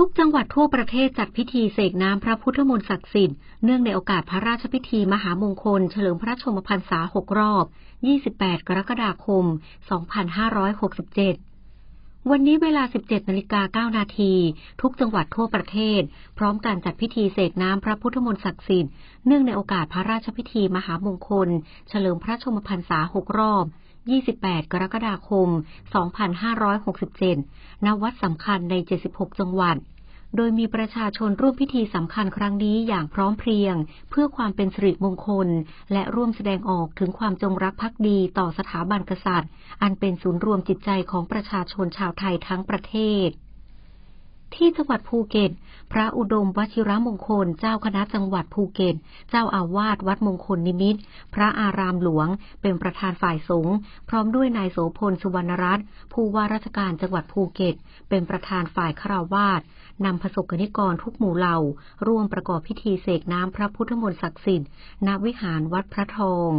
ทุกจังหวัดทั่วประเทศจัดพิธีเสกน้ำพระพุทธมนต์ศักดิ์สิทธิ์ เนื่องในโอกาสพระราชพิธีมหามงคล เฉลิมพระชมพรรษา 6 รอบ 28 กรกฎาคม 2567 วันนี้เวลา 17 นาฬิกา 9 นาที ทุกจังหวัดทั่วประเทศ พร้อมการจัดพิธีเสกน้ำพระพุทธมนต์ศักดิ์สิทธิ์ เนื่องในโอกาสพระราชพิธีมหามงคล เฉลิมพระชมพรรษา 6 รอบ 28 กรกฎาคม 2567 ณ วัดสำคัญใน 76 จังหวัด โดยมีประชาชนร่วมพิธีสำคัญครั้งนี้อย่างพร้อมเพรียง เพื่อความเป็นสิริมงคล และร่วมแสดงออกถึงความจงรักภักดีต่อสถาบันกษัตริย์ อันเป็นศูนย์รวมจิตใจของประชาชนชาวไทยทั้งประเทศ ที่จังหวัดภูเก็ต พระอุดมวชิรมงคล เจ้าคณะจังหวัดภูเก็ต เจ้าอาวาสวัดมงคลนิมิตรพระอารามหลวง เป็นประธานฝ่ายสงฆ์ พร้อมด้วยนายโสพลสุวรรณรัตน์ ผู้ว่าราชการจังหวัดภูเก็ต เป็นประธานฝ่ายคราวาสนำประสบกนิกรทุกหมู่เหล่า ร่วมประกอบพิธีเสกน้ำพระพุทธมนต์ศักดิ์สิทธิ์ ณ วิหารวัดพระทอง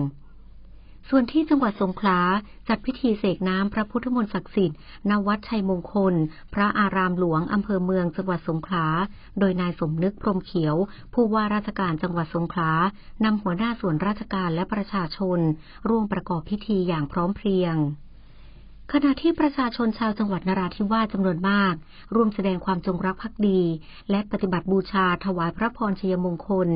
ส่วนที่จังหวัดสงขลาจัดพิธีเสกน้ำพระพุทธมนต์ศักดิ์สิทธิ์ณวัดชัยมงคล พระอารามหลวงอำเภอเมืองจังหวัดสงขลา โดยนายสมนึกพรมเขียว ผู้ว่าราชการจังหวัดสงขลานำหัวหน้าส่วนราชการและประชาชน ร่วมประกอบพิธีอย่างพร้อมเพรียง ขณะที่ประชาชนชาวจังหวัดนราธิวาสจำนวนมาก ร่วมแสดงความจงรักภักดี และปฏิบัติบูชาถวายพระพรชัยมงคล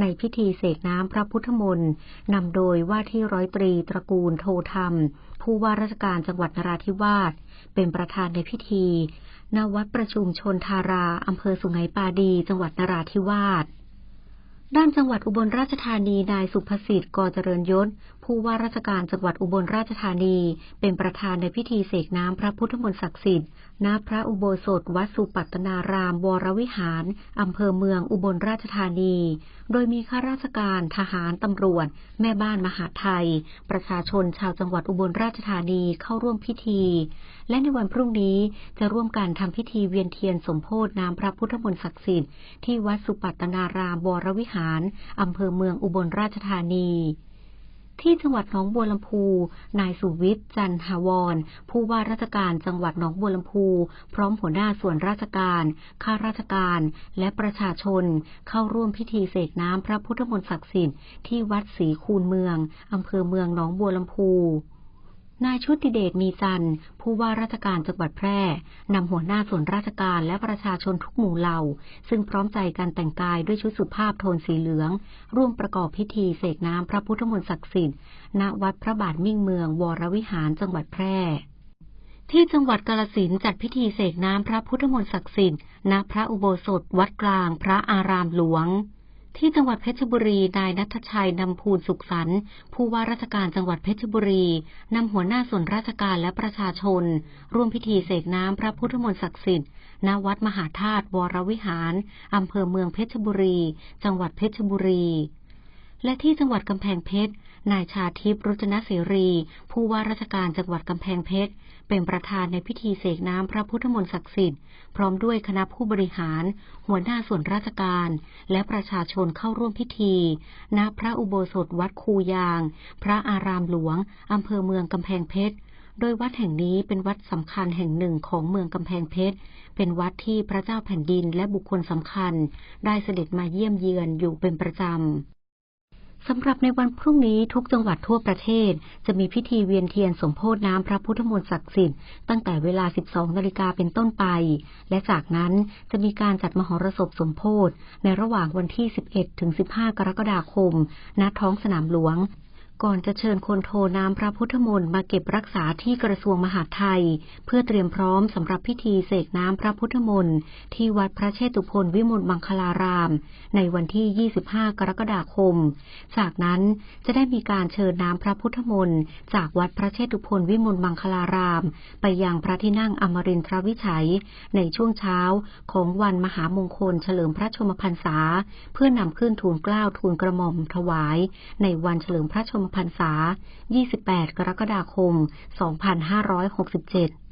ในพิธีเสกน้ำพระพุทธมนต์นำโดยว่าที่ร้อยตรีตระกูลโทธรรม ผู้ว่าราชการจังหวัดนราธิวาสเป็นประธานในพิธีณวัดประชุมชนทาราอำเภอสุไหงปาดี จังหวัดนราธิวาส ด้านจังหวัดอุบลราชธานี นายสุภสิทธิ์กอเจริญยศ ผู้ว่าราชการจังหวัดอุบลราชธานี เป็นประธานในพิธีเสกน้ำพระพุทธมนต์ศักดิ์สิทธิ์ ณ พระอุโบสถวัดสุปัตนาราม วรวิหาร อำเภอเมืองอุบลราชธานี โดยมีข้าราชการทหาร ตำรวจ แม่บ้านมหาไทย ประชาชนชาวจังหวัดอุบลราชธานีเข้าร่วมพิธี และในวันพรุ่งนี้จะร่วมกันทำพิธีเวียนเทียนสมโพธน้ำพระพุทธมนต์ศักดิ์สิทธิ์ที่วัดสุปัตตนารามวรวิหารอำเภอเมืองอุบลราชธานีที่จังหวัดหนองบัวลำพู นายสุวิทย์จันหาวร ผู้ว่าราชการจังหวัดหนองบัวลำพู พร้อมหัวหน้าส่วนราชการ ข้าราชการ และประชาชน เข้าร่วมพิธีเสกน้ำพระพุทธมนต์ศักดิ์สิทธิ์ที่วัดศรีคูนเมือง อำเภอเมืองหนองบัวลำพู นายชุติเดชมีจันทร์ ผู้ว่าราชการจังหวัดแพร่นำหัวหน้าส่วนราชการและประชาชนทุกหมู่เหล่า ซึ่งพร้อมใจกันแต่งกายด้วยชุดสุภาพโทนสีเหลือง ร่วมประกอบพิธีเสกน้ำพระพุทธมนต์ศักดิ์สิทธิ์ณวัดพระบาทมิ่งเมือง วรวิหารจังหวัดแพร่ที่จังหวัดกาลสินจัดพิธีเสกน้ำพระพุทธมนต์ศักดิ์สิทธิ์ณพระอุโบสถวัดกลาง พระอารามหลวง ที่จังหวัดเพชรบุรี นายนัทชัยนำภูลสุขสันต์ผู้ว่าราชการจังหวัดเพชรบุรีนำหัวหน้าส่วนราชการและประชาชน ร่วมพิธีเสกน้ำพระพุทธมนต์ศักดิ์สิทธิ์ณวัดมหาธาตุวรวิหารอำเภอเมืองเพชรบุรี จังหวัดเพชรบุรี และที่จังหวัดกำแพงเพชร นายชาทิพย์รุจนเสรี ผู้ว่าราชการจังหวัดกำแพงเพชร เป็นประธานในพิธีเสกน้ำพระพุทธมนต์ศักดิ์สิทธิ์ พร้อมด้วยคณะผู้บริหาร หัวหน้าส่วนราชการ และประชาชนเข้าร่วมพิธีณพระอุโบสถวัดคูยาง พระอารามหลวงอำเภอเมืองกำแพงเพชรโดยวัดแห่งนี้เป็นวัดสำคัญแห่งหนึ่งของเมืองกำแพงเพชร เป็นวัดที่พระเจ้าแผ่นดินและบุคคลสำคัญ ได้เสด็จมาเยี่ยมเยือนอยู่เป็นประจำ สำหรับในวันพรุ่งนี้ทุกจังหวัดทั่วประเทศ จะมีพิธีเวียนเทียนสมโพธน้ำพระพุทธมนต์ศักดิ์สิทธิ์ตั้งแต่เวลา 12 นาฬิกาเป็นต้นไป และจากนั้นจะมีการจัดมหรสพสมโพธในระหว่างวันที่ 11 ถึง 15 กรกฎาคม ณ ท้องสนามหลวง ก่อนจะเชิญคนโทน้ำพระพุทธมนต์มาเก็บรักษาที่กระทรวงมหาดไทย เพื่อเตรียมพร้อมสำหรับพิธีเสกน้ำพระพุทธมนต์ที่วัดพระเชตุพนวิมลมังคลาราม ในวันที่ 25 กรกฎาคม จากนั้นจะได้มีการเชิญน้ำพระพุทธมนต์จากวัดพระเชตุพนวิมลมังคลาราม ไปยังพระที่นั่งอมรินทรวิชัย ในช่วงเช้าของวันมหามงคลเฉลิมพระชมพรรษา เพื่อนำขึ้นทูลเกล้าทูลกระหม่อมถวาย ในวันเฉลิมพระชมพรรษา 28 กรกฎาคม 2567